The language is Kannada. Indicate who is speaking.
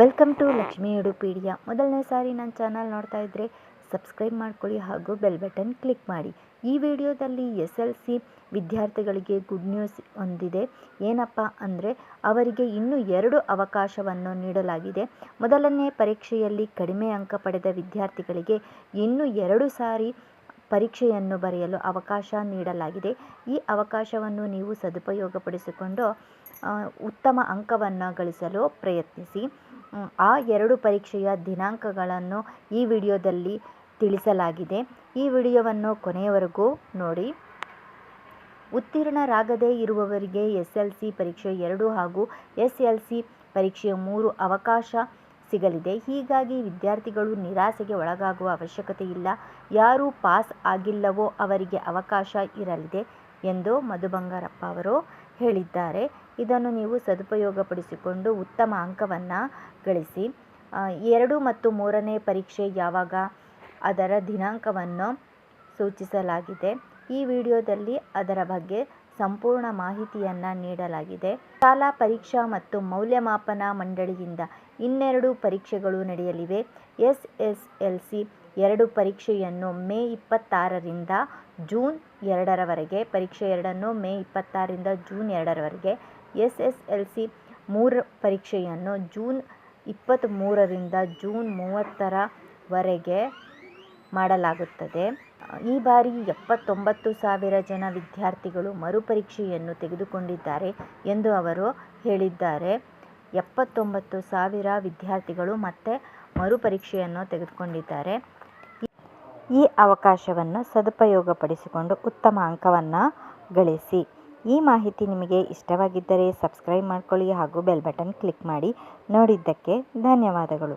Speaker 1: ವೆಲ್ಕಮ್ ಟು ಲಕ್ಷ್ಮೀ ಎಡುಪೀಡಿಯಾ ಮೊದಲನೇ ಸಾರಿ ನನ್ನ ಚಾನಲ್ ನೋಡ್ತಾ ಇದ್ದರೆ ಸಬ್ಸ್ಕ್ರೈಬ್ ಮಾಡ್ಕೊಳ್ಳಿ ಹಾಗೂ ಬೆಲ್ ಬಟನ್ ಕ್ಲಿಕ್ ಮಾಡಿ. ಈ ವಿಡಿಯೋದಲ್ಲಿ ಎಸ್ ಎಲ್ ಸಿ ವಿದ್ಯಾರ್ಥಿಗಳಿಗೆ ಗುಡ್ ನ್ಯೂಸ್ ಹೊಂದಿದೆ ಏನಪ್ಪ ಅಂದರೆ ಅವರಿಗೆ ಇನ್ನೂ ಎರಡು ಅವಕಾಶವನ್ನು ನೀಡಲಾಗಿದೆ. ಮೊದಲನೇ ಪರೀಕ್ಷೆಯಲ್ಲಿ ಕಡಿಮೆ ಅಂಕ ಪಡೆದ ವಿದ್ಯಾರ್ಥಿಗಳಿಗೆ ಇನ್ನೂ ಎರಡು ಸಾರಿ ಪರೀಕ್ಷೆಯನ್ನು ಬರೆಯಲು ಅವಕಾಶ ನೀಡಲಾಗಿದೆ. ಈ ಅವಕಾಶವನ್ನು ನೀವು ಸದುಪಯೋಗಪಡಿಸಿಕೊಂಡು ಉತ್ತಮ ಅಂಕವನ್ನು ಗಳಿಸಲು ಪ್ರಯತ್ನಿಸಿ. ಆ ಎರಡು ಪರೀಕ್ಷೆಯ ದಿನಾಂಕಗಳನ್ನು ಈ ವಿಡಿಯೋದಲ್ಲಿ ತಿಳಿಸಲಾಗಿದೆ. ಈ ವಿಡಿಯೋವನ್ನು ಕೊನೆಯವರೆಗೂ ನೋಡಿ. ಉತ್ತೀರ್ಣರಾಗದೇ ಇರುವವರಿಗೆ ಎಸ್ ಎಲ್ ಸಿ ಪರೀಕ್ಷೆ ಎರಡು ಹಾಗೂ ಎಸ್ ಎಲ್ ಸಿ ಪರೀಕ್ಷೆ ಮೂರು ಅವಕಾಶ ಸಿಗಲಿದೆ. ಹೀಗಾಗಿ ವಿದ್ಯಾರ್ಥಿಗಳು ನಿರಾಸೆಗೆ ಒಳಗಾಗುವ ಅವಶ್ಯಕತೆ ಇಲ್ಲ ಯಾರು ಪಾಸ್ ಆಗಿಲ್ಲವೋ ಅವರಿಗೆ ಅವಕಾಶ ಇರಲಿದೆ. ಎಂದು ಮಧು ಬಂಗಾರಪ್ಪ ಅವರು ಹೇಳಿದ್ದಾರೆ. ಇದನ್ನು ನೀವು ಸದುಪಯೋಗಪಡಿಸಿಕೊಂಡು ಉತ್ತಮ ಅಂಕವನ್ನು ಗಳಿಸಿ. ಎರಡು ಮತ್ತು ಮೂರನೇ ಪರೀಕ್ಷೆ ಯಾವಾಗ ಅದರ ದಿನಾಂಕವನ್ನು ಸೂಚಿಸಲಾಗಿದೆ. ಈ ವಿಡಿಯೋದಲ್ಲಿ ಅದರ ಬಗ್ಗೆ ಸಂಪೂರ್ಣ ಮಾಹಿತಿಯನ್ನು ನೀಡಲಾಗಿದೆ. ಶಾಲಾ ಪರೀಕ್ಷಾ ಮತ್ತು ಮೌಲ್ಯಮಾಪನ ಮಂಡಳಿಯಿಂದ ಇನ್ನೆರಡು ಪರೀಕ್ಷೆಗಳು ನಡೆಯಲಿವೆ. ಎಸ್ ಎಸ್ ಎಲ್ ಸಿ ಎರಡು ಪರೀಕ್ಷೆಯನ್ನು ಮೇ ಇಪ್ಪತ್ತಾರರಿಂದ ಜೂನ್ ಎರಡರವರೆಗೆ, ಪರೀಕ್ಷೆ ಎರಡನ್ನು ಮೇ ಇಪ್ಪತ್ತಾರರಿಂದ ಜೂನ್ ಎರಡರವರೆಗೆ ಎಸ್ ಎಸ್ ಎಲ್ ಸಿ ಮೂರು ಪರೀಕ್ಷೆಯನ್ನು ಜೂನ್ ಇಪ್ಪತ್ತ್ಮೂರರಿಂದ ಜೂನ್ ಮೂವತ್ತರವರೆಗೆ ಮಾಡಲಾಗುತ್ತದೆ. ಈ ಬಾರಿ ಎಪ್ಪತ್ತೊಂಬತ್ತು ಸಾವಿರ ಜನ ವಿದ್ಯಾರ್ಥಿಗಳು ಮರುಪರೀಕ್ಷೆಯನ್ನು ತೆಗೆದುಕೊಂಡಿದ್ದಾರೆ ಎಂದು ಅವರು ಹೇಳಿದ್ದಾರೆ. ಎಪ್ಪತ್ತೊಂಬತ್ತು ಸಾವಿರ ವಿದ್ಯಾರ್ಥಿಗಳು ಮತ್ತೆ ಮರುಪರೀಕ್ಷೆಯನ್ನು ತೆಗೆದುಕೊಂಡಿದ್ದಾರೆ. ಈ ಅವಕಾಶವನ್ನು ಸದುಪಯೋಗಪಡಿಸಿಕೊಂಡು ಉತ್ತಮ ಅಂಕವನ್ನು ಗಳಿಸಿ. ಈ ಮಾಹಿತಿ ನಿಮಗೆ ಇಷ್ಟವಾಗಿದ್ದರೆ ಸಬ್ಸ್ಕ್ರೈಬ್ ಮಾಡ್ಕೊಳ್ಳಿ ಹಾಗೂ ಬೆಲ್ ಬಟನ್ ಕ್ಲಿಕ್ ಮಾಡಿ. ನೋಡಿದ್ದಕ್ಕೆ ಧನ್ಯವಾದಗಳು.